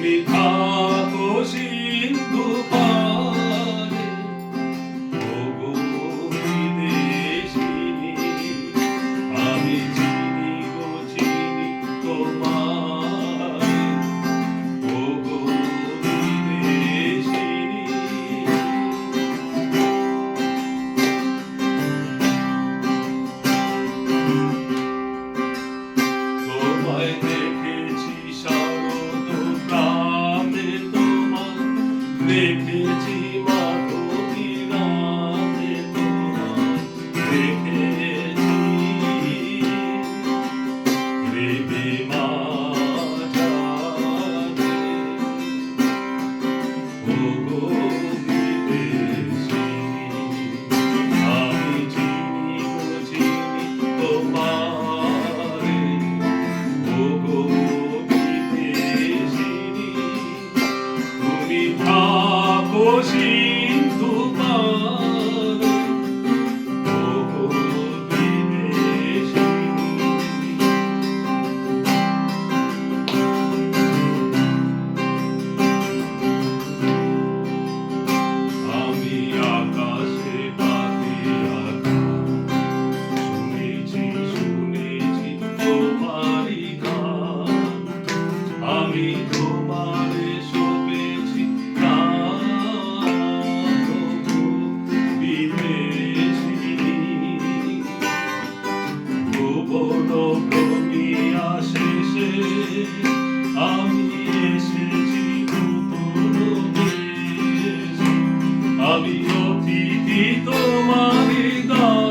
become. আমি এসেছি আমি অতিথি তোমারি দা